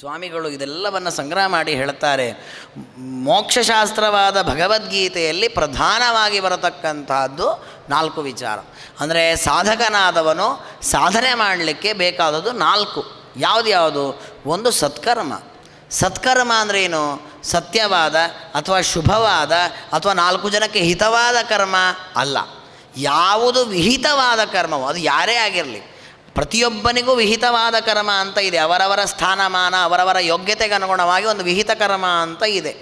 ಸ್ವಾಮಿಗಳು ಇದೆಲ್ಲವನ್ನು ಸಂಗ್ರಹ ಮಾಡಿ ಹೇಳ್ತಾರೆ. ಮೋಕ್ಷಶಾಸ್ತ್ರವಾದ ಭಗವದ್ಗೀತೆಯಲ್ಲಿ ಪ್ರಧಾನವಾಗಿ ಬರತಕ್ಕಂತಹದ್ದು ನಾಲ್ಕು ವಿಚಾರ. ಅಂದರೆ ಸಾಧಕನಾದವನು ಸಾಧನೆ ಮಾಡಲಿಕ್ಕೆ ಬೇಕಾದದ್ದು ನಾಲ್ಕು. ಯಾವುದು ಯಾವುದು? ಒಂದು ಸತ್ಕರ್ಮ. ಸತ್ಕರ್ಮ ಅಂದ್ರೆ ಏನು? ಸತ್ಯವಾದ ಅಥವಾ ಶುಭವಾದ ಅಥವಾ ನಾಲ್ಕು ಜನಕ್ಕೆ ಹಿತವಾದ ಕರ್ಮ ಅಲ್ಲ. ಯಾವುದು ವಿಹಿತವಾದ ಕರ್ಮವೋ, ಅದು ಯಾರೇ ಆಗಿರಲಿ. ಪ್ರತಿಯೊಬ್ಬನಿಗೂ ವಿಹಿತವಾದ ಕರ್ಮ ಅಂತ ಇದೆ. ಅವರವರ ಸ್ಥಾನಮಾನ, ಅವರವರ ಯೋಗ್ಯತೆಗೆ ಅನುಗುಣವಾಗಿ ಒಂದು ವಿಹಿತ ಕರ್ಮ ಅಂತ ಇದೆ.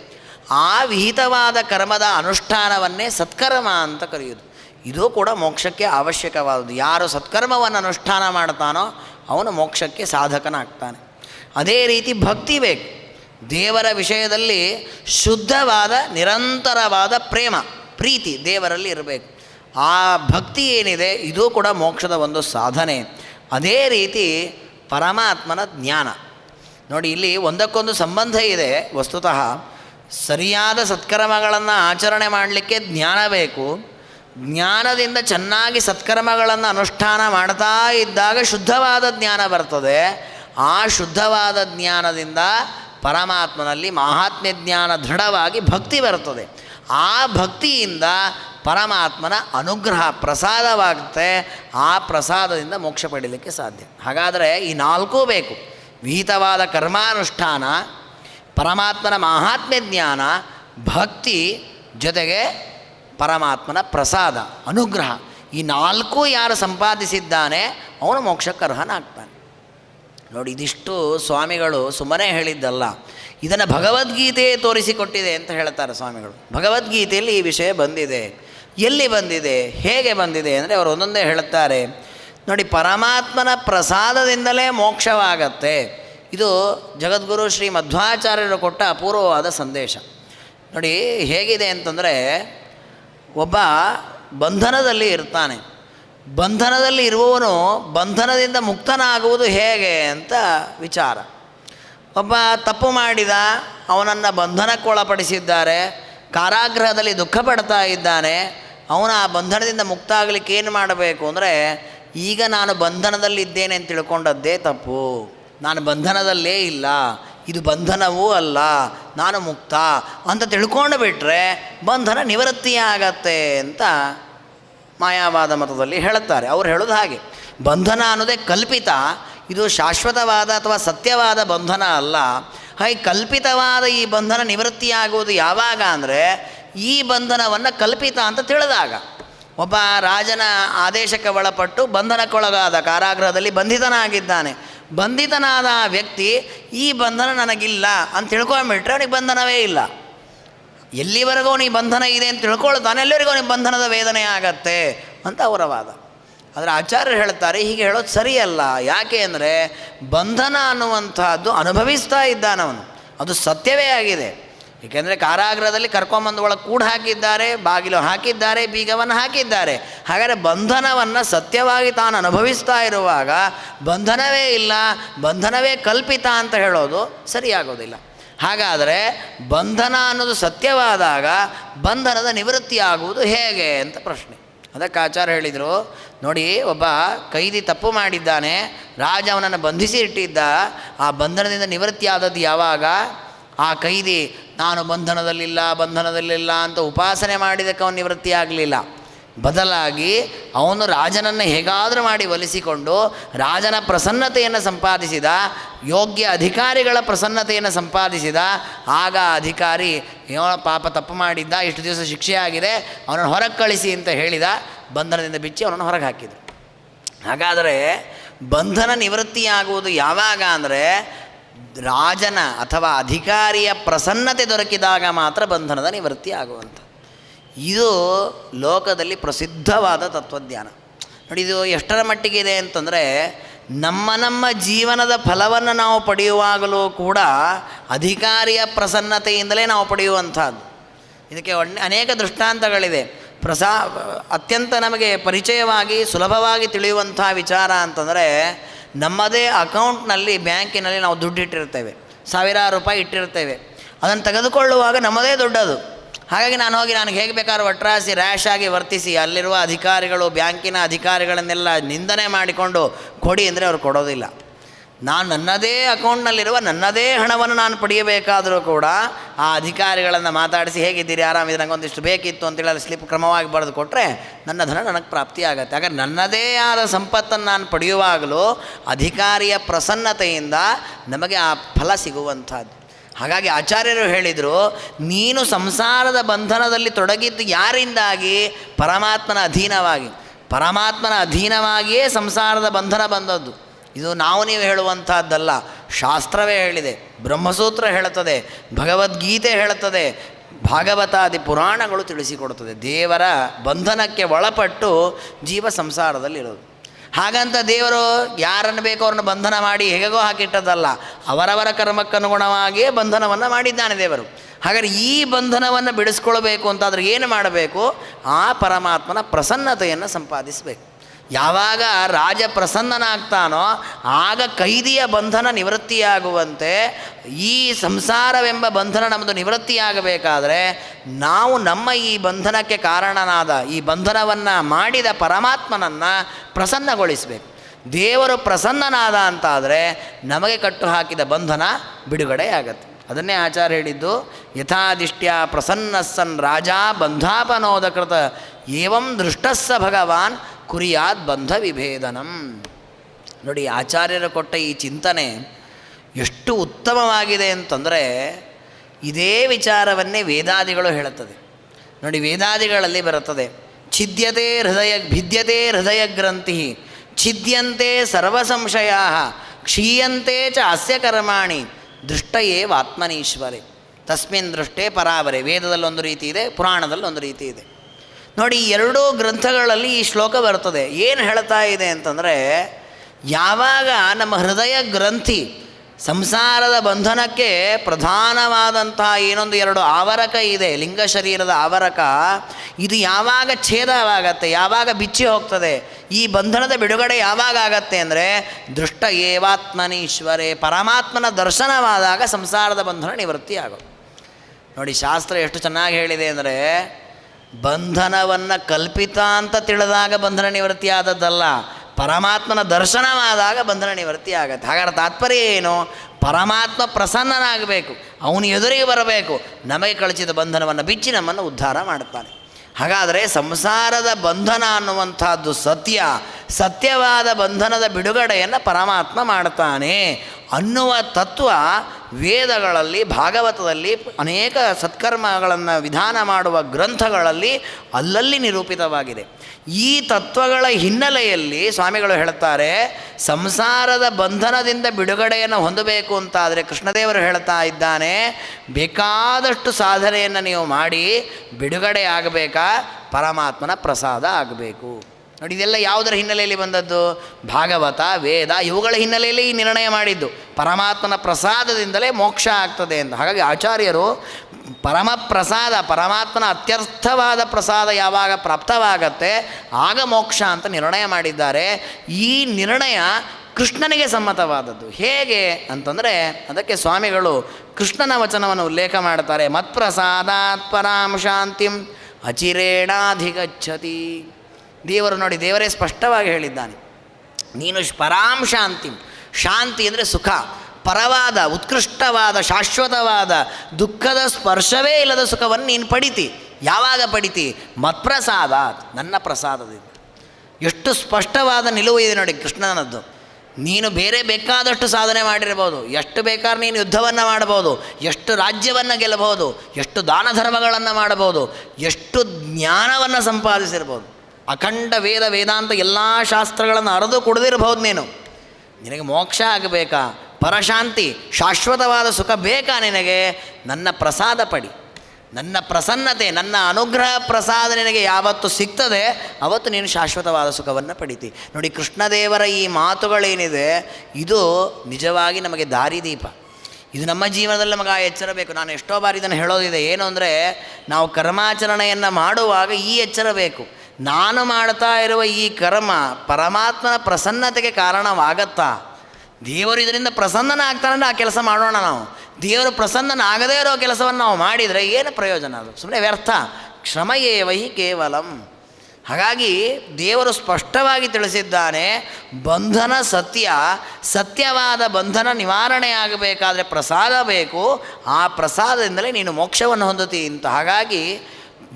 ಆ ವಿಹಿತವಾದ ಕರ್ಮದ ಅನುಷ್ಠಾನವನ್ನೇ ಸತ್ಕರ್ಮ ಅಂತ ಕರೆಯುವುದು ಇದು ಕೂಡ ಮೋಕ್ಷಕ್ಕೆ ಅವಶ್ಯಕವಾದದ್ದು. ಯಾರು ಸತ್ಕರ್ಮವನ್ನು ಅನುಷ್ಠಾನ ಮಾಡ್ತಾನೋ ಅವನು ಮೋಕ್ಷಕ್ಕೆ ಸಾಧಕನಾಗ್ತಾನೆ. ಅದೇ ರೀತಿ ಭಕ್ತಿ ಬೇಕು. ದೇವರ ವಿಷಯದಲ್ಲಿ ಶುದ್ಧವಾದ, ನಿರಂತರವಾದ ಪ್ರೇಮ, ಪ್ರೀತಿ ದೇವರಲ್ಲಿ ಇರಬೇಕು. ಆ ಭಕ್ತಿ ಏನಿದೆ, ಇದು ಕೂಡ ಮೋಕ್ಷದ ಒಂದು ಸಾಧನೆ. ಅದೇ ರೀತಿ ಪರಮಾತ್ಮನ ಜ್ಞಾನ. ನೋಡಿ, ಇಲ್ಲಿ ಒಂದಕ್ಕೊಂದು ಸಂಬಂಧ ಇದೆ. ವಸ್ತುತಃ ಸರಿಯಾದ ಸತ್ಕರ್ಮಗಳನ್ನು ಆಚರಣೆ ಮಾಡಲಿಕ್ಕೆ ಜ್ಞಾನ ಬೇಕು. ಜ್ಞಾನದಿಂದ ಚೆನ್ನಾಗಿ ಸತ್ಕರ್ಮಗಳನ್ನು ಅನುಷ್ಠಾನ ಮಾಡ್ತಾ ಇದ್ದಾಗ ಶುದ್ಧವಾದ ಜ್ಞಾನ ಬರ್ತದೆ. ಆ ಶುದ್ಧವಾದ ಜ್ಞಾನದಿಂದ ಪರಮಾತ್ಮನಲ್ಲಿ ಮಹಾತ್ಮ್ಯ ಜ್ಞಾನ ದೃಢವಾಗಿ ಭಕ್ತಿ ಬರ್ತದೆ. ಆ ಭಕ್ತಿಯಿಂದ ಪರಮಾತ್ಮನ ಅನುಗ್ರಹ ಪ್ರಸಾದವಾಗುತ್ತೆ, ಆ ಪ್ರಸಾದದಿಂದ ಮೋಕ್ಷ ಪಡೀಲಿಕ್ಕೆ ಸಾಧ್ಯ. ಹಾಗಾದರೆ ಈ ನಾಲ್ಕೂ ಬೇಕು. ವಿಹಿತವಾದ ಕರ್ಮಾನುಷ್ಠಾನ, ಪರಮಾತ್ಮನ ಮಹಾತ್ಮ್ಯ ಜ್ಞಾನ, ಭಕ್ತಿ, ಜೊತೆಗೆ ಪರಮಾತ್ಮನ ಪ್ರಸಾದ, ಅನುಗ್ರಹ. ಈ ನಾಲ್ಕು ಯಾರು ಸಂಪಾದಿಸಿದ್ದಾನೆ, ಅವನು ಮೋಕ್ಷಕ್ಕೆ ಅರ್ಹನಾಗ್ತಾನೆ ನೋಡಿ, ಇದಿಷ್ಟು ಸ್ವಾಮಿಗಳು ಸುಮ್ಮನೆ ಹೇಳಿದ್ದಲ್ಲ. ಇದನ್ನು ಭಗವದ್ಗೀತೆ ತೋರಿಸಿಕೊಟ್ಟಿದೆ ಅಂತ ಹೇಳ್ತಾರೆ ಸ್ವಾಮಿಗಳು. ಭಗವದ್ಗೀತೆಯಲ್ಲಿ ಈ ವಿಷಯ ಬಂದಿದೆ. ಎಲ್ಲಿ ಬಂದಿದೆ? ಹೇಗೆ ಬಂದಿದೆ ಅಂದರೆ ಅವರು ಒಂದೊಂದೇ ಹೇಳುತ್ತಾರೆ. ನೋಡಿ, ಪರಮಾತ್ಮನ ಪ್ರಸಾದದಿಂದಲೇ ಮೋಕ್ಷವಾಗತ್ತೆ. ಇದು ಜಗದ್ಗುರು ಶ್ರೀ ಮಧ್ವಾಚಾರ್ಯರು ಕೊಟ್ಟ ಅಪೂರ್ವವಾದ ಸಂದೇಶ. ನೋಡಿ, ಹೇಗಿದೆ ಅಂತಂದರೆ, ಒಬ್ಬ ಬಂಧನದಲ್ಲಿ ಇರ್ತಾನೆ. ಬಂಧನದಲ್ಲಿ ಇರುವವನು ಬಂಧನದಿಂದ ಮುಕ್ತನಾಗುವುದು ಹೇಗೆ ಅಂತ ವಿಚಾರ. ಒಬ್ಬ ತಪ್ಪು ಮಾಡಿದ, ಅವನನ್ನು ಬಂಧನಕ್ಕೊಳಪಡಿಸಿದ್ದಾರೆ, ಕಾರಾಗೃಹದಲ್ಲಿ ದುಃಖ ಪಡ್ತಾ ಇದ್ದಾನೆ, ಅವನು ಆ ಬಂಧನದಿಂದ ಮುಕ್ತ ಆಗಲಿಕ್ಕೆ ಏನು ಮಾಡಬೇಕು ಅಂದರೆ, ಈಗ ನಾನು ಬಂಧನದಲ್ಲಿದ್ದೇನೆ ಅಂತ ತಿಳ್ಕೊಂಡದ್ದೇ ತಪ್ಪು. ನಾನು ಬಂಧನದಲ್ಲೇ ಇಲ್ಲ, ಇದು ಬಂಧನವೂ ಅಲ್ಲ, ನಾನು ಮುಕ್ತ ಅಂತ ತಿಳ್ಕೊಂಡು ಬಿಟ್ಟರೆ ಬಂಧನ ನಿವೃತ್ತಿಯಾಗತ್ತೆ ಅಂತ ಮಾಯಾವಾದ ಮತದಲ್ಲಿ ಹೇಳುತ್ತಾರೆ. ಅವ್ರು ಹೇಳೋದು ಹಾಗೆ, ಬಂಧನ ಅನ್ನೋದೇ ಕಲ್ಪಿತ ಇದು ಶಾಶ್ವತವಾದ ಅಥವಾ ಸತ್ಯವಾದ ಬಂಧನ ಅಲ್ಲ. ಹಾಗೆ ಕಲ್ಪಿತವಾದ ಈ ಬಂಧನ ನಿವೃತ್ತಿಯಾಗುವುದು ಯಾವಾಗ ಅಂದರೆ ಈ ಬಂಧನವನ್ನು ಕಲ್ಪಿತ ಅಂತ ತಿಳಿದಾಗ. ಒಬ್ಬ ರಾಜನ ಆದೇಶಕ್ಕೆ ಒಳಪಟ್ಟು ಬಂಧನಕ್ಕೊಳಗಾದ ಕಾರಾಗೃಹದಲ್ಲಿ ಬಂಧಿತನಾಗಿದ್ದಾನೆ. ಬಂಧಿತನಾದ ಆ ವ್ಯಕ್ತಿ ಈ ಬಂಧನ ನನಗಿಲ್ಲ ಅಂತ ತಿಳ್ಕೊಂಬಿಟ್ರೆ ಅವನಿಗೆ ಬಂಧನವೇ ಇಲ್ಲ. ಎಲ್ಲಿವರೆಗೂ ಅವನಿಗೆ ಬಂಧನ ಇದೆ ಅಂತ ತಿಳ್ಕೊಳ್ತಾನೆ ಎಲ್ಲರಿಗೂ ಅವನಿಗೆ ಬಂಧನದ ವೇದನೆ ಆಗತ್ತೆ ಅಂತ ಅವರ ವಾದ. ಆದರೆ ಆಚಾರ್ಯರು ಹೇಳ್ತಾರೆ, ಹೀಗೆ ಹೇಳೋದು ಸರಿಯಲ್ಲ. ಯಾಕೆ ಅಂದರೆ ಬಂಧನ ಅನ್ನುವಂಥದ್ದು ಅನುಭವಿಸ್ತಾ ಇದ್ದಾನವನು ಅದು ಸತ್ಯವೇ ಆಗಿದೆ. ಏಕೆಂದರೆ ಕಾರಾಗೃಹದಲ್ಲಿ ಕರ್ಕೊಂಬಂದು ಒಳಗೆ ಕೂಡ ಹಾಕಿದ್ದಾರೆ, ಬಾಗಿಲು ಹಾಕಿದ್ದಾರೆ, ಬೀಗವನ್ನು ಹಾಕಿದ್ದಾರೆ. ಹಾಗಾದರೆ ಬಂಧನವನ್ನು ಸತ್ಯವಾಗಿ ತಾನು ಅನುಭವಿಸ್ತಾ ಇರುವಾಗ ಬಂಧನವೇ ಇಲ್ಲ, ಬಂಧನವೇ ಕಲ್ಪಿತ ಅಂತ ಹೇಳೋದು ಸರಿಯಾಗೋದಿಲ್ಲ. ಹಾಗಾದರೆ ಬಂಧನ ಅನ್ನೋದು ಸತ್ಯವಾದಾಗ ಬಂಧನದ ನಿವೃತ್ತಿಯಾಗುವುದು ಹೇಗೆ ಅಂತ ಪ್ರಶ್ನೆ. ಅದಕ್ಕೆ ಆಚಾರ ಹೇಳಿದರು, ನೋಡಿ, ಒಬ್ಬ ಕೈದಿ ತಪ್ಪು ಮಾಡಿದ್ದಾನೆ, ರಾಜ ಅವನನ್ನು ಬಂಧಿಸಿ ಇಟ್ಟಿದ್ದ, ಆ ಬಂಧನದಿಂದ ನಿವೃತ್ತಿಯಾದದ್ದು ಯಾವಾಗ? ಆ ಕೈದಿ, ನಾನು ಬಂಧನದಲ್ಲಿಲ್ಲ ಬಂಧನದಲ್ಲಿಲ್ಲ ಅಂತ ಉಪಾಸನೆ ಮಾಡಿದಕ್ಕೆ ಅವನು ನಿವೃತ್ತಿ ಆಗಲಿಲ್ಲ. ಬದಲಾಗಿ ಅವನು ರಾಜನನ್ನು ಹೇಗಾದರೂ ಮಾಡಿ ಒಲಿಸಿಕೊಂಡು ರಾಜನ ಪ್ರಸನ್ನತೆಯನ್ನು ಸಂಪಾದಿಸಿದ, ಯೋಗ್ಯ ಅಧಿಕಾರಿಗಳ ಪ್ರಸನ್ನತೆಯನ್ನು ಸಂಪಾದಿಸಿದ, ಆಗ ಅಧಿಕಾರಿ, ಏನೋ ಪಾಪ ತಪ್ಪು ಮಾಡಿದ್ದ, ಇಷ್ಟು ದಿವಸ ಶಿಕ್ಷೆಯಾಗಿದೆ ಅವನನ್ನು ಹೊರಗೆ ಕಳಿಸಿ ಅಂತ ಹೇಳಿದ, ಬಂಧನದಿಂದ ಬಿಚ್ಚಿ ಅವನನ್ನು ಹೊರಗೆ ಹಾಕಿದರು. ಹಾಗಾದರೆ ಬಂಧನ ನಿವೃತ್ತಿಯಾಗುವುದು ಯಾವಾಗ ಅಂದರೆ, ರಾಜನ ಅಥವಾ ಅಧಿಕಾರಿಯ ಪ್ರಸನ್ನತೆ ದೊರಕಿದಾಗ ಮಾತ್ರ ಬಂಧನದ ನಿವೃತ್ತಿ ಆಗುವಂಥ ಇದು ಲೋಕದಲ್ಲಿ ಪ್ರಸಿದ್ಧವಾದ ತತ್ವಜ್ಞಾನ. ನೋಡಿ, ಇದು ಎಷ್ಟರ ಮಟ್ಟಿಗಿದೆ ಅಂತಂದರೆ, ನಮ್ಮ ನಮ್ಮ ಜೀವನದ ಫಲವನ್ನು ನಾವು ಪಡೆಯುವಾಗಲೂ ಕೂಡ ಅಧಿಕಾರಿಯ ಪ್ರಸನ್ನತೆಯಿಂದಲೇ ನಾವು ಪಡೆಯುವಂಥದ್ದು. ಇದಕ್ಕೆ ಅನೇಕ ದೃಷ್ಟಾಂತಗಳಿದೆ. ಪ್ರಸಾ, ಅತ್ಯಂತ ನಮಗೆ ಪರಿಚಯವಾಗಿ, ಸುಲಭವಾಗಿ ತಿಳಿಯುವಂಥ ವಿಚಾರ ಅಂತಂದರೆ, ನಮ್ಮದೇ ಅಕೌಂಟ್ನಲ್ಲಿ, ಬ್ಯಾಂಕಿನಲ್ಲಿ ನಾವು ದುಡ್ಡು ಇಟ್ಟಿರ್ತೇವೆ. ಸಾವಿರಾರು ರೂಪಾಯಿ ಇಟ್ಟಿರ್ತೇವೆ. ಅದನ್ನು ತೆಗೆದುಕೊಳ್ಳುವಾಗ ನಮ್ಮದೇ ದುಡ್ಡದು. ಹಾಗಾಗಿ ನಾನು ಹೋಗಿ ನನಗೆ ಹೇಗೆ ಬೇಕಾದ್ರೂ ಒಟ್ರಾಸಿ ರ್ಯಾಶ್ ವರ್ತಿಸಿ, ಅಲ್ಲಿರುವ ಅಧಿಕಾರಿಗಳು, ಬ್ಯಾಂಕಿನ ಅಧಿಕಾರಿಗಳನ್ನೆಲ್ಲ ನಿಂದನೆ ಮಾಡಿಕೊಂಡು ಕೊಡಿ ಅಂದರೆ ಅವ್ರು ಕೊಡೋದಿಲ್ಲ. ನಾನು ನನ್ನದೇ ಅಕೌಂಟ್ನಲ್ಲಿರುವ ನನ್ನದೇ ಹಣವನ್ನು ನಾನು ಪಡೆಯಬೇಕಾದರೂ ಕೂಡ ಆ ಅಧಿಕಾರಿಗಳನ್ನು ಮಾತಾಡಿಸಿ, ಹೇಗಿದ್ದೀರಿ? ಆರಾಮಿದ್ದೀರಿ? ನನಗೆ ಒಂದಿಷ್ಟು ಬೇಕಿತ್ತು ಅಂತೇಳಿ ಅಲ್ಲಿ ಸ್ಲಿಪ್ ಕ್ರಮವಾಗಿ ಬರೆದು ಕೊಟ್ಟರೆ ನನ್ನ ಧನ ನನಗೆ ಪ್ರಾಪ್ತಿ ಆಗುತ್ತೆ. ಹಾಗಾದ್ರೆ ನನ್ನದೇ ಆದ ಸಂಪತ್ತನ್ನು ನಾನು ಪಡೆಯುವಾಗಲೂ ಅಧಿಕಾರಿಯ ಪ್ರಸನ್ನತೆಯಿಂದ ನಮಗೆ ಆ ಫಲ ಸಿಗುವಂಥದ್ದು. ಹಾಗಾಗಿ ಆಚಾರ್ಯರು ಹೇಳಿದರು, ನೀನು ಸಂಸಾರದ ಬಂಧನದಲ್ಲಿ ತೊಡಗಿದ್ದು ಯಾರಿಂದಾಗಿ? ಪರಮಾತ್ಮನ ಅಧೀನವಾಗಿ. ಪರಮಾತ್ಮನ ಅಧೀನವಾಗಿಯೇ ಸಂಸಾರದ ಬಂಧನ ಬಂದದ್ದು. ಇದು ನಾವು ನೀವು ಹೇಳುವಂಥದ್ದಲ್ಲ ಶಾಸ್ತ್ರವೇ ಹೇಳಿದೆ, ಬ್ರಹ್ಮಸೂತ್ರ ಹೇಳುತ್ತದೆ, ಭಗವದ್ಗೀತೆ ಹೇಳುತ್ತದೆ, ಭಾಗವತಾದಿ ಪುರಾಣಗಳು ತಿಳಿಸಿಕೊಡುತ್ತದೆ. ದೇವರ ಬಂಧನಕ್ಕೆ ಒಳಪಟ್ಟು ಜೀವ ಸಂಸಾರದಲ್ಲಿರೋದು. ಹಾಗಂತ ದೇವರು ಯಾರನ್ನು ಬೇಕೋ ಅವ್ರನ್ನ ಬಂಧನ ಮಾಡಿ ಹೇಗೋ ಹಾಕಿಟ್ಟದಲ್ಲ ಅವರವರ ಕರ್ಮಕ್ಕನುಗುಣವಾಗಿಯೇ ಬಂಧನವನ್ನು ಮಾಡಿದ್ದಾನೆ ದೇವರು. ಹಾಗಾದರೆ ಈ ಬಂಧನವನ್ನು ಬಿಡಿಸ್ಕೊಳ್ಬೇಕು ಅಂತಾದ್ರೆ ಏನು ಮಾಡಬೇಕು? ಆ ಪರಮಾತ್ಮನ ಪ್ರಸನ್ನತೆಯನ್ನು ಸಂಪಾದಿಸಬೇಕು. ಯಾವಾಗ ರಾಜ ಪ್ರಸನ್ನನಾಗ್ತಾನೋ ಆಗ ಕೈದಿಯ ಬಂಧನ ನಿವೃತ್ತಿಯಾಗುವಂತೆ ಈ ಸಂಸಾರವೆಂಬ ಬಂಧನ ನಮ್ಮದು ನಿವೃತ್ತಿಯಾಗಬೇಕಾದರೆ ನಾವು ನಮ್ಮ ಈ ಬಂಧನಕ್ಕೆ ಕಾರಣನಾದ ಈ ಬಂಧನವನ್ನು ಮಾಡಿದ ಪರಮಾತ್ಮನನ್ನು ಪ್ರಸನ್ನಗೊಳಿಸಬೇಕು. ದೇವರು ಪ್ರಸನ್ನನಾದ ಅಂತಾದರೆ ನಮಗೆ ಕಟ್ಟು ಹಾಕಿದ ಬಂಧನ ಬಿಡುಗಡೆಯಾಗತ್ತೆ. ಅದನ್ನೇ ಆಚಾರ್ಯ ಹೇಳಿದ್ದು ಯಥಾದಿಷ್ಟ್ಯ ಪ್ರಸನ್ನಸ್ಸನ್ ರಾಜ ಬಂಧಾಪನೋದಕೃತ, ಏವಂ ದೃಷ್ಟಸ್ಸ ಭಗವಾನ್ ಕುರಿಯಾತ್ ಬಂಧ ವಿಭೇದನಂ ನೋಡಿ, ಆಚಾರ್ಯರು ಕೊಟ್ಟ ಈ ಚಿಂತನೆ ಎಷ್ಟು ಉತ್ತಮವಾಗಿದೆ ಅಂತಂದರೆ ಇದೇ ವಿಚಾರವನ್ನೇ ವೇದಾದಿಗಳು ಹೇಳುತ್ತದೆ. ನೋಡಿ, ವೇದಾದಿಗಳಲ್ಲಿ ಬರುತ್ತದೆ, ಛಿದ್ಯತೆ ಹೃದಯ, ಭಿದ್ಯತೆ ಹೃದಯ ಗ್ರಂಥಿ, ಛಿದ್ಯಂತೆ ಸರ್ವ ಸಂಶಯ ಕ್ಷೀಯಂತೆ ಚ ಅಸ್ಯ ಕರ್ಮಾಣಿ, ದೃಷ್ಟಯೇ ಆತ್ಮನೀಶ್ವರೇ ತಸ್ಮಿನ್ ದೃಷ್ಟೇ ಪರಾವರೆ ವೇದದಲ್ಲೊಂದು ರೀತಿ ಇದೆ ಪುರಾಣದಲ್ಲೊಂದು ರೀತಿ ಇದೆ. ನೋಡಿ ಎರಡೂ ಗ್ರಂಥಗಳಲ್ಲಿ ಈ ಶ್ಲೋಕ ಬರ್ತದೆ. ಏನು ಹೇಳ್ತಾ ಇದೆ ಅಂತಂದರೆ, ಯಾವಾಗ ನಮ್ಮ ಹೃದಯ ಗ್ರಂಥಿ ಸಂಸಾರದ ಬಂಧನಕ್ಕೆ ಪ್ರಧಾನವಾದಂತಹ ಏನೊಂದು ಎರಡು ಆವರಕ ಇದೆ, ಲಿಂಗ ಶರೀರದ ಆವರಕ, ಇದು ಯಾವಾಗ ಛೇದವಾಗತ್ತೆ, ಯಾವಾಗ ಬಿಚ್ಚಿ ಹೋಗ್ತದೆ, ಈ ಬಂಧನದ ಬಿಡುಗಡೆ ಯಾವಾಗ ಆಗತ್ತೆ ಅಂದರೆ, ದೃಷ್ಟ ಏವಾತ್ಮನೀಶ್ವರೇ, ಪರಮಾತ್ಮನ ದರ್ಶನವಾದಾಗ ಸಂಸಾರದ ಬಂಧನ ನಿವೃತ್ತಿ ಆಗೋದು ನೋಡಿ, ಶಾಸ್ತ್ರ ಎಷ್ಟು ಚೆನ್ನಾಗಿ ಹೇಳಿದೆ ಅಂದರೆ ಬಂಧನವನ್ನು ಕಲ್ಪಿತ ಅಂತ ತಿಳಿದಾಗ ಬಂಧನ ನಿವೃತ್ತಿ ಆದದ್ದಲ್ಲ. ಪರಮಾತ್ಮನ ದರ್ಶನವಾದಾಗ ಬಂಧನ ನಿವೃತ್ತಿ ಆಗತ್ತೆ. ಹಾಗಾದ್ರೆ ತಾತ್ಪರ್ಯ ಏನು? ಪರಮಾತ್ಮ ಪ್ರಸನ್ನನಾಗಬೇಕು. ಅವನು ಎದುರಿಗೆ ಬರಬೇಕು. ನಮಗೆ ಕಳಿಸಿದ ಬಂಧನವನ್ನು ಬಿಚ್ಚಿ ನಮ್ಮನ್ನು ಉದ್ಧಾರ ಮಾಡುತ್ತಾನೆ. ಹಾಗಾದರೆ ಸಂಸಾರದ ಬಂಧನ ಅನ್ನುವಂಥದ್ದು ಸತ್ಯ. ಸತ್ಯವಾದ ಬಂಧನದ ಬಿಡುಗಡೆಯನ್ನು ಪರಮಾತ್ಮ ಮಾಡ್ತಾನೆ ಅನ್ನುವ ತತ್ವ ವೇದಗಳಲ್ಲಿ, ಭಾಗವತದಲ್ಲಿ ಅನೇಕ ಸತ್ಕರ್ಮಗಳನ್ನು ವಿಧಾನ ಮಾಡುವ ಗ್ರಂಥಗಳಲ್ಲಿ ಅಲ್ಲಲ್ಲಿ ನಿರೂಪಿತವಾಗಿದೆ. ಈ ತತ್ವಗಳ ಹಿನ್ನೆಲೆಯಲ್ಲಿ ಸ್ವಾಮಿಗಳು ಹೇಳುತ್ತಾರೆ ಸಂಸಾರದ ಬಂಧನದಿಂದ ಬಿಡುಗಡೆಯನ್ನು ಹೊಂದಬೇಕು ಅಂತಾದರೆ ಕೃಷ್ಣದೇವರು ಹೇಳ್ತಾ ಇದ್ದಾನೆ, ಬೇಕಾದಷ್ಟು ಸಾಧನೆಯನ್ನು ನೀವು ಮಾಡಿ ಬಿಡುಗಡೆ ಆಗಬೇಕಾ? ಪರಮಾತ್ಮನ ಪ್ರಸಾದ ಆಗಬೇಕು. ನೋಡಿ, ಇದೆಲ್ಲ ಯಾವುದರ ಹಿನ್ನೆಲೆಯಲ್ಲಿ ಬಂದದ್ದು? ಭಾಗವತ, ವೇದ, ಇವುಗಳ ಹಿನ್ನೆಲೆಯಲ್ಲಿ ಈ ನಿರ್ಣಯ ಮಾಡಿದ್ದು. ಪರಮಾತ್ಮನ ಪ್ರಸಾದದಿಂದಲೇ ಮೋಕ್ಷ ಆಗ್ತದೆ ಅಂತ ಹಾಗಾಗಿ ಆಚಾರ್ಯರು ಪರಮ ಪ್ರಸಾದ, ಪರಮಾತ್ಮನ ಅತ್ಯರ್ಥವಾದ ಪ್ರಸಾದ ಯಾವಾಗ ಪ್ರಾಪ್ತವಾಗತ್ತೆ, ಆಗ ಮೋಕ್ಷ ಅಂತ ನಿರ್ಣಯ ಮಾಡಿದ್ದಾರೆ. ಈ ನಿರ್ಣಯ ಕೃಷ್ಣನಿಗೆ ಸಮ್ಮತವಾದದ್ದು. ಹೇಗೆ ಅಂತಂದರೆ, ಅದಕ್ಕೆ ಸ್ವಾಮಿಗಳು ಕೃಷ್ಣನ ವಚನವನ್ನು ಉಲ್ಲೇಖ ಮಾಡ್ತಾರೆ. ಮತ್ಪ್ರಸಾದಾತ್ ಪರಾಂ ಶಾಂತಿಂ ಅಚಿರೇಣಾಧಿಗಚ್ಚತಿ ದೇವರು ನೋಡಿ ದೇವರೇ ಸ್ಪಷ್ಟವಾಗಿ ಹೇಳಿದ್ದಾನೆ. ನೀನು ಪರಾಂ ಶಾಂತಿ ಶಾಂತಿ ಅಂದರೆ ಸುಖ. ಪರವಾದ, ಉತ್ಕೃಷ್ಟವಾದ, ಶಾಶ್ವತವಾದ, ದುಃಖದ ಸ್ಪರ್ಶವೇ ಇಲ್ಲದ ಸುಖವನ್ನು ನೀನು ಪಡಿತಿ. ಯಾವಾಗ ಪಡಿತಿ? ಮತ್ಪ್ರಸಾದ ನನ್ನ ಪ್ರಸಾದದಿಂದ ಎಷ್ಟು ಸ್ಪಷ್ಟವಾದ ನಿಲುವು ಇದೆ ನೋಡಿ ಕೃಷ್ಣನದ್ದು. ನೀನು ಬೇರೆ ಬೇಕಾದಷ್ಟು ಸಾಧನೆ ಮಾಡಿರ್ಬೋದು. ಎಷ್ಟು ಬೇಕಾದ್ರೆ ನೀನು ಯುದ್ಧವನ್ನು ಮಾಡಬಹುದು. ಎಷ್ಟು ರಾಜ್ಯವನ್ನು ಗೆಲ್ಲಬಹುದು. ಎಷ್ಟು ದಾನ ಧರ್ಮಗಳನ್ನು ಮಾಡಬಹುದು. ಎಷ್ಟು ಜ್ಞಾನವನ್ನು ಸಂಪಾದಿಸಿರ್ಬೋದು. ಅಖಂಡ ವೇದ, ವೇದಾಂತ ಎಲ್ಲ ಶಾಸ್ತ್ರಗಳನ್ನು ಅರದು ಕೊಡದಿರಬಹುದು ನೀನು. ನಿನಗೆ ಮೋಕ್ಷ ಆಗಬೇಕಾ? ಪರಶಾಂತಿ, ಶಾಶ್ವತವಾದ ಸುಖ ಬೇಕಾ ನಿನಗೆ? ನನ್ನ ಪ್ರಸಾದ ಪಡಿ. ನನ್ನ ಪ್ರಸನ್ನತೆ, ನನ್ನ ಅನುಗ್ರಹ ಪ್ರಸಾದ ನಿನಗೆ ಯಾವತ್ತು ಸಿಗ್ತದೆ. ಅವತ್ತು ನೀನು ಶಾಶ್ವತವಾದ ಸುಖವನ್ನು ಪಡಿತಿ. ನೋಡಿ, ಕೃಷ್ಣದೇವರ ಈ ಮಾತುಗಳೇನಿದೆ, ಇದು ನಿಜವಾಗಿ ನಮಗೆ ದಾರಿದೀಪ. ಇದು ನಮ್ಮ ಜೀವನದಲ್ಲಿ ನಮಗೆ ಆ ಎಚ್ಚರ ಬೇಕು. ನಾನು ಎಷ್ಟೋ ಬಾರಿ ಇದನ್ನು ಹೇಳೋದಿದೆ. ಏನು ಅಂದರೆ, ನಾವು ಕರ್ಮಾಚರಣೆಯನ್ನು ಮಾಡುವಾಗ ಈ ಎಚ್ಚರ ಬೇಕು. ನಾನು ಮಾಡ್ತಾ ಇರುವ ಈ ಕರ್ಮ ಪರಮಾತ್ಮನ ಪ್ರಸನ್ನತೆಗೆ ಕಾರಣವಾಗತ್ತಾ? ದೇವರು ಇದರಿಂದ ಪ್ರಸನ್ನನಾಗ್ತಾನಂದ್ರೆ ಆ ಕೆಲಸ ಮಾಡೋಣ ನಾವು. ದೇವರು ಪ್ರಸನ್ನನಾಗದೇ ಇರೋ ಕೆಲಸವನ್ನು ನಾವು ಮಾಡಿದರೆ ಏನು ಪ್ರಯೋಜನ ಅದು? ಸುಮ್ಮನೆ ವ್ಯರ್ಥ. ಶ್ರಮ ವಹಿ ಕೇವಲಂ. ಹಾಗಾಗಿ ದೇವರು ಸ್ಪಷ್ಟವಾಗಿ ತಿಳಿಸಿದ್ದಾನೆ, ಬಂಧನ ಸತ್ಯ, ಸತ್ಯವಾದ ಬಂಧನ ನಿವಾರಣೆಯಾಗಬೇಕಾದರೆ ಪ್ರಸಾದ ಬೇಕು. ಆ ಪ್ರಸಾದದಿಂದಲೇ ನೀನು ಮೋಕ್ಷವನ್ನು ಹೊಂದುತ್ತಿ ಅಂತ. ಹಾಗಾಗಿ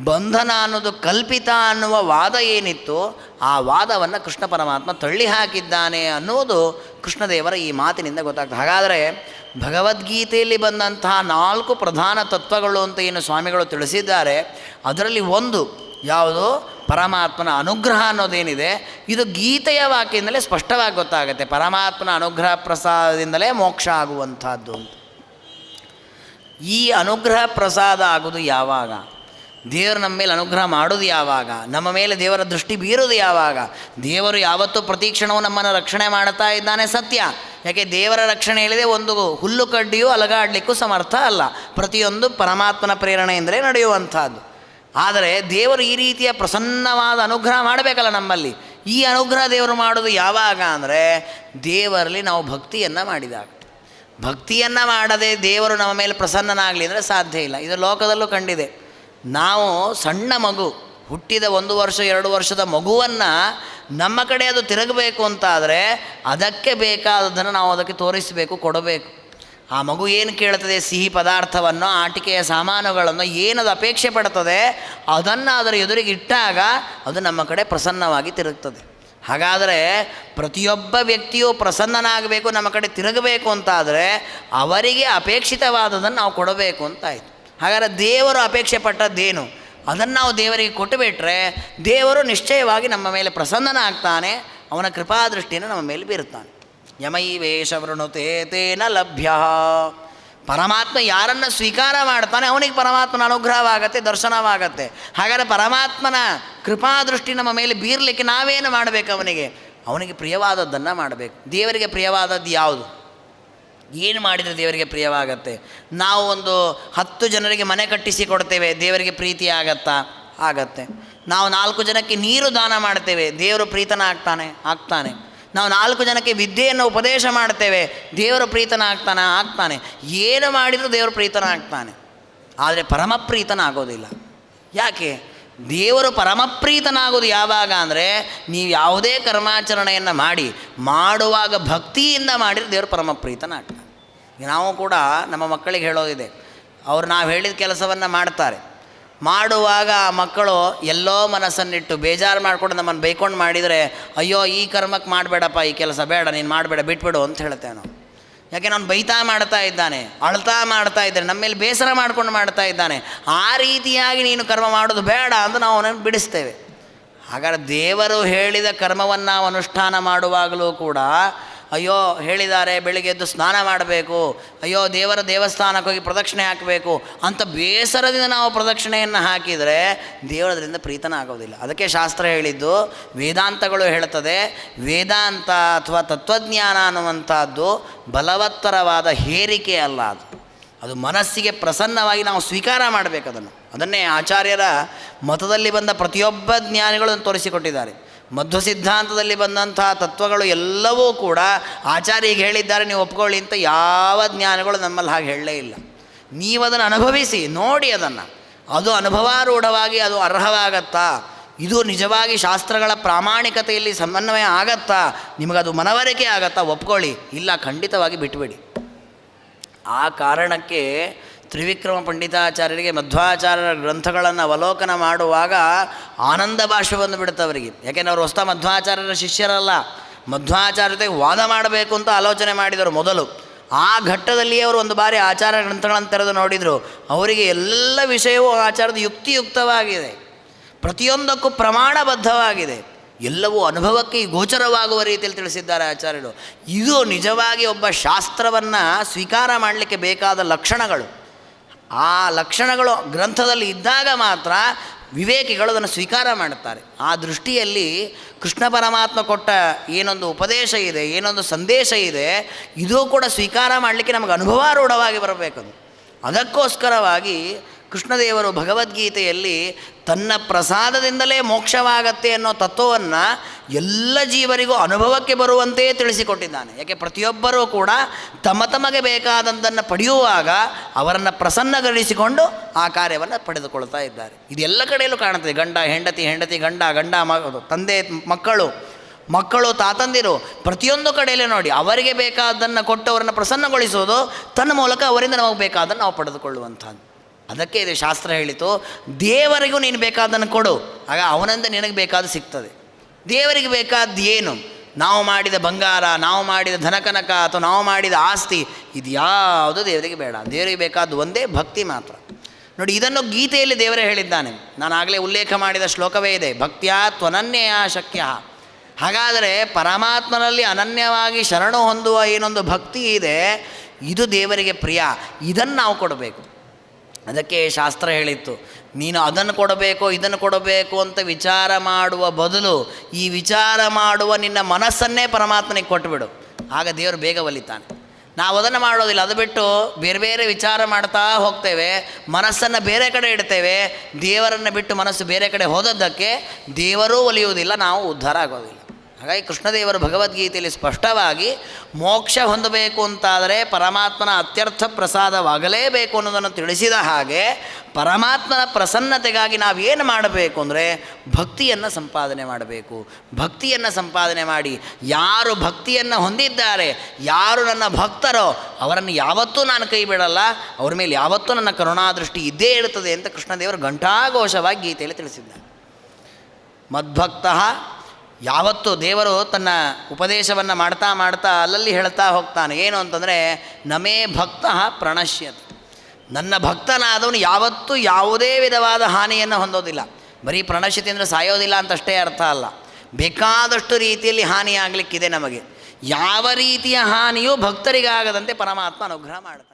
ಬಂಧನ ಅನ್ನೋದು ಕಲ್ಪಿತ ಅನ್ನುವ ವಾದ ಏನಿತ್ತು ಆ ವಾದವನ್ನು ಕೃಷ್ಣ ಪರಮಾತ್ಮ ತಳ್ಳಿ ಹಾಕಿದ್ದಾನೆ ಅನ್ನೋದು ಕೃಷ್ಣದೇವರ ಈ ಮಾತಿನಿಂದ ಗೊತ್ತಾಗ್ತದೆ. ಹಾಗಾದರೆ ಭಗವದ್ಗೀತೆಯಲ್ಲಿ ಬಂದಂತಹ ನಾಲ್ಕು ಪ್ರಧಾನ ತತ್ವಗಳು ಅಂತ ಏನು ಸ್ವಾಮಿಗಳು ತಿಳಿಸಿದ್ದಾರೆ. ಅದರಲ್ಲಿ ಒಂದು ಯಾವುದು? ಪರಮಾತ್ಮನ ಅನುಗ್ರಹ ಅನ್ನೋದೇನಿದೆ. ಇದು ಗೀತೆಯ ವಾಕ್ಯದಿಂದಲೇ ಸ್ಪಷ್ಟವಾಗಿ ಗೊತ್ತಾಗುತ್ತೆ. ಪರಮಾತ್ಮನ ಅನುಗ್ರಹ ಪ್ರಸಾದದಿಂದಲೇ ಮೋಕ್ಷ ಆಗುವಂಥದ್ದು ಈ ಅನುಗ್ರಹ ಪ್ರಸಾದ ಆಗೋದು ಯಾವಾಗ? ದೇವರು ನಮ್ಮ ಮೇಲೆ ಅನುಗ್ರಹ ಮಾಡೋದು ಯಾವಾಗ? ನಮ್ಮ ಮೇಲೆ ದೇವರ ದೃಷ್ಟಿ ಬೀರೋದು ಯಾವಾಗ? ದೇವರು ಯಾವತ್ತೂ ಪ್ರತೀಕ್ಷಣವು ನಮ್ಮನ್ನು ರಕ್ಷಣೆ ಮಾಡ್ತಾ ಇದ್ದಾನೆ ಸತ್ಯ. ಯಾಕೆ ದೇವರ ರಕ್ಷಣೆ ಹೇಳಿದೆ ಒಂದು ಹುಲ್ಲು ಕಡ್ಡಿಯೂ ಅಲಗಾಡಲಿಕ್ಕೂ ಸಮರ್ಥ ಅಲ್ಲ. ಪ್ರತಿಯೊಂದು ಪರಮಾತ್ಮನ ಪ್ರೇರಣೆಯಿಂದಲೇ ನಡೆಯುವಂಥದ್ದು. ಆದರೆ ದೇವರು ಈ ರೀತಿಯ ಪ್ರಸನ್ನವಾದ ಅನುಗ್ರಹ ಮಾಡಬೇಕಲ್ಲ ನಮ್ಮಲ್ಲಿ. ಈ ಅನುಗ್ರಹ ದೇವರು ಮಾಡೋದು ಯಾವಾಗ ಅಂದರೆ ದೇವರಲ್ಲಿ ನಾವು ಭಕ್ತಿಯನ್ನು ಮಾಡಿದಾಗ. ಭಕ್ತಿಯನ್ನು ಮಾಡದೆ ದೇವರು ನಮ್ಮ ಮೇಲೆ ಪ್ರಸನ್ನನಾಗಲಿ ಅಂದರೆ ಸಾಧ್ಯ ಇಲ್ಲ. ಇದು ಲೋಕದಲ್ಲೂ ಕಂಡಿದೆ. ನಾವು ಸಣ್ಣ ಮಗು, ಹುಟ್ಟಿದ ಒಂದು ವರ್ಷ, ಎರಡು ವರ್ಷದ ಮಗುವನ್ನು ನಮ್ಮ ಕಡೆ ಅದು ತಿರುಗಬೇಕು ಅಂತಾದರೆ ಅದಕ್ಕೆ ಬೇಕಾದದನ್ನು ನಾವು ಅದಕ್ಕೆ ತೋರಿಸಬೇಕು, ಕೊಡಬೇಕು. ಆ ಮಗು ಏನು ಕೇಳ್ತದೆ? ಸಿಹಿ ಪದಾರ್ಥವನ್ನು, ಆಟಿಕೆಯ ಸಾಮಾನುಗಳನ್ನು ಏನದು ಅಪೇಕ್ಷೆ ಪಡ್ತದೆ? ಅದನ್ನು ಅದರ ಎದುರಿಗೆ ಇಟ್ಟಾಗ ಅದು ನಮ್ಮ ಕಡೆ ಪ್ರಸನ್ನವಾಗಿ ತಿರುಗ್ತದೆ. ಹಾಗಾದರೆ ಪ್ರತಿಯೊಬ್ಬ ವ್ಯಕ್ತಿಯು ಪ್ರಸನ್ನನಾಗಬೇಕು, ನಮ್ಮ ಕಡೆ ತಿರುಗಬೇಕು ಅಂತಾದರೆ ಅವರಿಗೆ ಅಪೇಕ್ಷಿತವಾದದನ್ನು ನಾವು ಕೊಡಬೇಕು ಅಂತಾಯಿತು ಹಾಗಾದರೆ ದೇವರು ಅಪೇಕ್ಷೆ ಪಟ್ಟದ್ದೇನು? ಅದನ್ನು ನಾವು ದೇವರಿಗೆ ಕೊಟ್ಟುಬಿಟ್ರೆ ದೇವರು ನಿಶ್ಚಯವಾಗಿ ನಮ್ಮ ಮೇಲೆ ಪ್ರಸನ್ನನ ಆಗ್ತಾನೆ ಅವನ ಕೃಪಾದೃಷ್ಟಿಯನ್ನು ನಮ್ಮ ಮೇಲೆ ಬೀರುತ್ತಾನೆ. ಯಮೈವೇಶ ವೃಣುತೆ ತೇನ ಲಭ್ಯ. ಪರಮಾತ್ಮ ಯಾರನ್ನು ಸ್ವೀಕಾರ ಮಾಡ್ತಾನೆ, ಅವನಿಗೆ ಪರಮಾತ್ಮನ ಅನುಗ್ರಹವಾಗತ್ತೆ, ದರ್ಶನವಾಗತ್ತೆ. ಹಾಗಾದರೆ ಪರಮಾತ್ಮನ ಕೃಪಾದೃಷ್ಟಿ ನಮ್ಮ ಮೇಲೆ ಬೀರಲಿಕ್ಕೆ ನಾವೇನು ಮಾಡಬೇಕು ಅವನಿಗೆ? ಅವನಿಗೆ ಪ್ರಿಯವಾದದ್ದನ್ನು ಮಾಡಬೇಕು. ದೇವರಿಗೆ ಪ್ರಿಯವಾದದ್ದು ಯಾವುದು? ಏನು ಮಾಡಿದರೆ ದೇವರಿಗೆ ಪ್ರಿಯವಾಗತ್ತೆ? ನಾವು ಒಂದು ಹತ್ತು ಜನರಿಗೆ ಮನೆ ಕಟ್ಟಿಸಿ ಕೊಡ್ತೇವೆ, ದೇವರಿಗೆ ಪ್ರೀತಿ ಆಗತ್ತಾ? ಆಗತ್ತೆ. ನಾವು ನಾಲ್ಕು ಜನಕ್ಕೆ ನೀರು ದಾನ ಮಾಡ್ತೇವೆ, ದೇವರು ಪ್ರೀತನ ಆಗ್ತಾನೆ. ಆಗ್ತಾನೆ ನಾವು ನಾಲ್ಕು ಜನಕ್ಕೆ ವಿದ್ಯೆಯನ್ನು ಉಪದೇಶ ಮಾಡ್ತೇವೆ, ದೇವರು ಪ್ರೀತನ ಆಗ್ತಾನೆ. ಆಗ್ತಾನೆ ಏನು ಮಾಡಿದರೂ ದೇವರು ಪ್ರೀತನ ಆಗ್ತಾನೆ ಆದರೆ ಪರಮಪ್ರೀತನ ಆಗೋದಿಲ್ಲ ಯಾಕೆ? ದೇವರು ಪರಮಪ್ರೀತನಾಗೋದು ಯಾವಾಗ ಅಂದರೆ, ನೀವು ಯಾವುದೇ ಕರ್ಮಾಚರಣೆಯನ್ನು ಮಾಡಿ, ಮಾಡುವಾಗ ಭಕ್ತಿಯಿಂದ ಮಾಡಿದರೆ ದೇವರು ಪರಮಪ್ರೀತನಾಗ್ತಾನೆ. ಈಗ ನಾವು ಕೂಡ ನಮ್ಮ ಮಕ್ಕಳಿಗೆ ಹೇಳೋದಿದೆ. ಅವರು ನಾವು ಹೇಳಿದ ಕೆಲಸವನ್ನು ಮಾಡ್ತಾರೆ. ಮಾಡುವಾಗ ಆ ಮಕ್ಕಳು ಎಲ್ಲೋ ಮನಸ್ಸನ್ನಿಟ್ಟು ಬೇಜಾರು ಮಾಡ್ಕೊಂಡು ನಮ್ಮನ್ನು ಬೈಕೊಂಡು ಮಾಡಿದರೆ, ಅಯ್ಯೋ, ಈ ಕರ್ಮಕ್ಕೆ ಮಾಡಬೇಡಪ್ಪ, ಈ ಕೆಲಸ ಬೇಡ, ನೀನು ಮಾಡಬೇಡ, ಬಿಟ್ಬಿಡು, ಅಂತ ಹೇಳ್ತೇವೆ ನಾವು ಯಾಕೆ ನಾನು ಬೈತಾ ಮಾಡ್ತಾ ಇದ್ದಾನೆ, ಅಳ್ತಾ ಮಾಡ್ತಾ ಇದ್ದಾನೆ ನಮ್ಮ ಮೇಲೆ ಬೇಸರ ಮಾಡ್ಕೊಂಡು ಮಾಡ್ತಾ ಇದ್ದಾನೆ, ಆ ರೀತಿಯಾಗಿ ನೀನು ಕರ್ಮ ಮಾಡೋದು ಬೇಡ ಅಂತ ನಾವು ಅವನನ್ನು ಬಿಡಿಸ್ತೇವೆ. ಹಾಗಾದ್ರೆ ದೇವರು ಹೇಳಿದ ಕರ್ಮವನ್ನು ಅನುಷ್ಠಾನ ಮಾಡುವಾಗಲೂ ಕೂಡ ಅಯ್ಯೋ, ಹೇಳಿದ್ದಾರೆ, ಬೆಳಿಗ್ಗೆ ಎದ್ದು ಸ್ನಾನ ಮಾಡಬೇಕು. ಅಯ್ಯೋ, ದೇವರ ದೇವಸ್ಥಾನಕ್ಕೆ ಹೋಗಿ ಪ್ರದಕ್ಷಿಣೆ ಹಾಕಬೇಕು ಅಂತ ಬೇಸರದಿಂದ ನಾವು ಪ್ರದಕ್ಷಿಣೆಯನ್ನು ಹಾಕಿದರೆ ದೇವರದರಿಂದ ಪ್ರೀತನ ಆಗೋದಿಲ್ಲ. ಅದಕ್ಕೆ ಶಾಸ್ತ್ರ ಹೇಳಿದ್ದು, ವೇದಾಂತಗಳು ಹೇಳುತ್ತದೆ, ವೇದಾಂತ ಅಥವಾ ತತ್ವಜ್ಞಾನ ಅನ್ನುವಂಥದ್ದು ಬಲವತ್ತರವಾದ ಹೇರಿಕೆ ಅಲ್ಲ ಅದು. ಅದು ಮನಸ್ಸಿಗೆ ಪ್ರಸನ್ನವಾಗಿ ನಾವು ಸ್ವೀಕಾರ ಮಾಡಬೇಕು ಅದನ್ನು. ಅದನ್ನೇ ಆಚಾರ್ಯರ ಮತದಲ್ಲಿ ಬಂದ ಪ್ರತಿಯೊಬ್ಬ ಜ್ಞಾನಿಗಳನ್ನು ತೋರಿಸಿಕೊಟ್ಟಿದ್ದಾರೆ. ಮಧ್ವ ಸಿದ್ಧಾಂತದಲ್ಲಿ ಬಂದಂತಹ ತತ್ವಗಳು ಎಲ್ಲವೂ ಕೂಡ ಆಚಾರ್ಯಿಗೆ ಹೇಳಿದ್ದಾರೆ, ನೀವು ಒಪ್ಕೊಳ್ಳಿ ಅಂತ ಯಾವ ಜ್ಞಾನಗಳು ನಮ್ಮಲ್ಲಿ ಹಾಗೆ ಹೇಳಲೇ ಇಲ್ಲ. ನೀವು ಅದನ್ನು ಅನುಭವಿಸಿ, ನೋಡಿ ಅದನ್ನು. ಅದು ಅನುಭವಾರೂಢವಾಗಿ ಅದು ಅರ್ಹವಾಗತ್ತಾ? ಇದು ನಿಜವಾಗಿ ಶಾಸ್ತ್ರಗಳ ಪ್ರಾಮಾಣಿಕತೆಯಲ್ಲಿ ಸಮನ್ವಯ ಆಗತ್ತಾ? ನಿಮಗದು ಮನವರಿಕೆ ಆಗತ್ತಾ? ಒಪ್ಕೊಳ್ಳಿ. ಇಲ್ಲ, ಖಂಡಿತವಾಗಿ ಬಿಟ್ಬಿಡಿ. ಆ ಕಾರಣಕ್ಕೆ ತ್ರಿವಿಕ್ರಮ ಪಂಡಿತಾಚಾರ್ಯರಿಗೆ ಮಧ್ವಾಚಾರ್ಯರ ಗ್ರಂಥಗಳನ್ನು ಅವಲೋಕನ ಮಾಡುವಾಗ ಆನಂದ ಭಾಷೆ ಬಂದು ಬಿಡುತ್ತೆ ಅವರಿಗೆ. ಯಾಕೆಂದ್ರೆ ಅವರು ಹೊಸ ಮಧ್ವಾಚಾರ್ಯರ ಶಿಷ್ಯರಲ್ಲ. ಮಧ್ವಾಚಾರ್ಯ ಜೊತೆಗೆ ವಾದ ಮಾಡಬೇಕು ಅಂತ ಆಲೋಚನೆ ಮಾಡಿದರು ಮೊದಲು. ಆ ಘಟ್ಟದಲ್ಲಿಯೇ ಅವರು ಒಂದು ಬಾರಿ ಆಚಾರ ಗ್ರಂಥಗಳನ್ನು ತೆರೆದು ನೋಡಿದರು. ಅವರಿಗೆ ಎಲ್ಲ ವಿಷಯವೂ ಆಚಾರದ ಯುಕ್ತಿಯುಕ್ತವಾಗಿದೆ. ಪ್ರತಿಯೊಂದಕ್ಕೂ ಪ್ರಮಾಣಬದ್ಧವಾಗಿದೆ. ಎಲ್ಲವೂ ಅನುಭವಕ್ಕೆ ಗೋಚರವಾಗುವ ರೀತಿಯಲ್ಲಿ ತಿಳಿಸಿದ್ದಾರೆ ಆಚಾರ್ಯರು. ಇದು ನಿಜವಾಗಿ ಒಬ್ಬ ಶಾಸ್ತ್ರವನ್ನು ಸ್ವೀಕಾರ ಮಾಡಲಿಕ್ಕೆ ಬೇಕಾದ ಲಕ್ಷಣಗಳು. ಆ ಲಕ್ಷಣಗಳು ಗ್ರಂಥದಲ್ಲಿ ಇದ್ದಾಗ ಮಾತ್ರ ವಿವೇಕಿಗಳು ಅದನ್ನು ಸ್ವೀಕಾರ ಮಾಡುತ್ತಾರೆ. ಆ ದೃಷ್ಟಿಯಲ್ಲಿ ಕೃಷ್ಣ ಪರಮಾತ್ಮ ಕೊಟ್ಟ ಏನೊಂದು ಉಪದೇಶ ಇದೆ, ಏನೊಂದು ಸಂದೇಶ ಇದೆ, ಇದು ಕೂಡ ಸ್ವೀಕಾರ ಮಾಡಲಿಕ್ಕೆ ನಮಗೆ ಅನುಭವಾರೂಢವಾಗಿ ಬರಬೇಕದು. ಅದಕ್ಕೋಸ್ಕರವಾಗಿ ಕೃಷ್ಣದೇವರು ಭಗವದ್ಗೀತೆಯಲ್ಲಿ ತನ್ನ ಪ್ರಸಾದದಿಂದಲೇ ಮೋಕ್ಷವಾಗತ್ತೆ ಅನ್ನೋ ತತ್ವವನ್ನು ಎಲ್ಲ ಜೀವರಿಗೂ ಅನುಭವಕ್ಕೆ ಬರುವಂತೆ ತಿಳಿಸಿಕೊಟ್ಟಿದ್ದಾನೆ. ಯಾಕೆ ಪ್ರತಿಯೊಬ್ಬರೂ ಕೂಡ ತಮ್ಮ ತಮಗೆ ಬೇಕಾದಂತನ್ನು ಪಡೆಯುವಾಗ ಅವರನ್ನು ಪ್ರಸನ್ನಗೊಳಿಸಿಕೊಂಡು ಆ ಕಾರ್ಯವನ್ನು ಪಡೆದುಕೊಳ್ತಾ ಇದ್ದಾರೆ. ಇದೆಲ್ಲ ಕಡೆಯಲ್ಲೂ ಕಾಣುತ್ತದೆ. ಗಂಡ, ಹೆಂಡತಿ ಹೆಂಡತಿ, ಗಂಡ ಗಂಡ ತಂದೆ, ಮಕ್ಕಳು ಮಕ್ಕಳು, ತಾತಂದಿರು ಪ್ರತಿಯೊಂದು ಕಡೆಯಲ್ಲೇ ನೋಡಿ ಅವರಿಗೆ ಬೇಕಾದ್ದನ್ನು ಕೊಟ್ಟು ಅವರನ್ನು ಪ್ರಸನ್ನಗೊಳಿಸುವುದು ತನ್ನ ಮೂಲಕ ಅವರಿಂದ ನಮಗೆ ಬೇಕಾದನ್ನು ನಾವು ಪಡೆದುಕೊಳ್ಳುವಂಥದ್ದು. ಅದಕ್ಕೆ ಇದು ಶಾಸ್ತ್ರ ಹೇಳಿತು, ದೇವರಿಗೂ ನೀನು ಬೇಕಾದ್ದನ್ನು ಕೊಡು. ಆಗ ಅವನಿಂದ ನಿನಗೆ ಬೇಕಾದ ಸಿಗ್ತದೆ. ದೇವರಿಗೆ ಬೇಕಾದ್ದು ಏನು? ನಾವು ಮಾಡಿದ ಬಂಗಾರ, ನಾವು ಮಾಡಿದ ಧನಕನಕ ಅಥವಾ ನಾವು ಮಾಡಿದ ಆಸ್ತಿ, ಇದು ಯಾವುದು ದೇವರಿಗೆ ಬೇಡ. ದೇವರಿಗೆ ಬೇಕಾದ್ದು ಒಂದೇ ಭಕ್ತಿ ಮಾತ್ರ. ನೋಡಿ, ಇದನ್ನು ಗೀತೆಯಲ್ಲಿ ದೇವರೇ ಹೇಳಿದ್ದಾನೆ. ನಾನು ಆಗಲೇ ಉಲ್ಲೇಖ ಮಾಡಿದ ಶ್ಲೋಕವೇ ಇದೆ, ಭಕ್ತಿಯ ತ್ವನನ್ಯ ಶಕ್ಯ. ಹಾಗಾದರೆ ಪರಮಾತ್ಮನಲ್ಲಿ ಅನನ್ಯವಾಗಿ ಶರಣು ಹೊಂದುವ ಏನೊಂದು ಭಕ್ತಿ ಇದೆ, ಇದು ದೇವರಿಗೆ ಪ್ರಿಯ. ಇದನ್ನು ನಾವು ಕೊಡಬೇಕು. ಅದಕ್ಕೆ ಶಾಸ್ತ್ರ ಹೇಳಿತ್ತು, ನೀನು ಅದನ್ನು ಕೊಡಬೇಕು, ಇದನ್ನು ಕೊಡಬೇಕು ಅಂತ ವಿಚಾರ ಮಾಡುವ ಬದಲು ಈ ವಿಚಾರ ಮಾಡುವ ನಿನ್ನ ಮನಸ್ಸನ್ನೇ ಪರಮಾತ್ಮನಿಗೆ ಕೊಟ್ಟುಬಿಡು ಆಗ ದೇವರು ಬೇಗ ಒಲಿತಾನೆ. ನಾವು ಅದನ್ನು ಮಾಡೋದಿಲ್ಲ, ಅದು ಬಿಟ್ಟು ಬೇರೆ ಬೇರೆ ವಿಚಾರ ಮಾಡ್ತಾ ಹೋಗ್ತೇವೆ, ಮನಸ್ಸನ್ನು ಬೇರೆ ಕಡೆ ಇಡ್ತೇವೆ, ದೇವರನ್ನು ಬಿಟ್ಟು ಮನಸ್ಸು ಬೇರೆ ಕಡೆ ಹೋದದ್ದಕ್ಕೆ ದೇವರೂ ಒಲಿಯುವುದಿಲ್ಲ, ನಾವು ಉದ್ಧಾರ ಆಗೋದಿಲ್ಲ. ಹಾಗಾಗಿ ಕೃಷ್ಣದೇವರು ಭಗವದ್ಗೀತೆಯಲ್ಲಿ ಸ್ಪಷ್ಟವಾಗಿ ಮೋಕ್ಷ ಹೊಂದಬೇಕು ಅಂತಾದರೆ ಪರಮಾತ್ಮನ ಅತ್ಯರ್ಥ ಪ್ರಸಾದವಾಗಲೇಬೇಕು ಅನ್ನೋದನ್ನು ತಿಳಿಸಿದ ಹಾಗೆ ಪರಮಾತ್ಮನ ಪ್ರಸನ್ನತೆಗಾಗಿ ನಾವೇನು ಮಾಡಬೇಕು ಅಂದರೆ ಭಕ್ತಿಯನ್ನು ಸಂಪಾದನೆ ಮಾಡಬೇಕು. ಭಕ್ತಿಯನ್ನು ಸಂಪಾದನೆ ಮಾಡಿ ಯಾರು ಭಕ್ತಿಯನ್ನು ಹೊಂದಿದ್ದಾರೆ, ಯಾರು ನನ್ನ ಭಕ್ತರೋ ಅವರನ್ನು ಯಾವತ್ತೂ ನಾನು ಕೈ ಬಿಡಲ್ಲ, ಅವ್ರ ಮೇಲೆ ಯಾವತ್ತೂ ನನ್ನ ಕರುಣಾದೃಷ್ಟಿ ಇದ್ದೇ ಇರುತ್ತದೆ ಅಂತ ಕೃಷ್ಣದೇವರು ಘಂಟಾಘೋಷವಾಗಿ ಗೀತೆಯಲ್ಲಿ ತಿಳಿಸಿದ್ದಾರೆ. ಮದ್ಭಕ್ತ ಯಾವತ್ತು ದೇವರು ತನ್ನ ಉಪದೇಶವನ್ನು ಮಾಡ್ತಾ ಮಾಡ್ತಾ ಅಲ್ಲಲ್ಲಿ ಹೇಳ್ತಾ ಹೋಗ್ತಾನೆ. ಏನು ಅಂತಂದರೆ, ನಮೇ ಭಕ್ತ ಪ್ರಣಶ್ಯತ್. ನನ್ನ ಭಕ್ತನಾದವನು ಯಾವತ್ತೂ ಯಾವುದೇ ವಿಧವಾದ ಹಾನಿಯನ್ನು ಹೊಂದೋದಿಲ್ಲ. ಬರೀ ಪ್ರಣಶ್ಯತೆ ಅಂದರೆ ಸಾಯೋದಿಲ್ಲ ಅಂತಷ್ಟೇ ಅರ್ಥ ಅಲ್ಲ. ಬೇಕಾದಷ್ಟು ರೀತಿಯಲ್ಲಿ ಹಾನಿಯಾಗಲಿಕ್ಕಿದೆ ನಮಗೆ. ಯಾವ ರೀತಿಯ ಹಾನಿಯೂ ಭಕ್ತರಿಗಾಗದಂತೆ ಪರಮಾತ್ಮ ಅನುಗ್ರಹ ಮಾಡ್ತಾನೆ.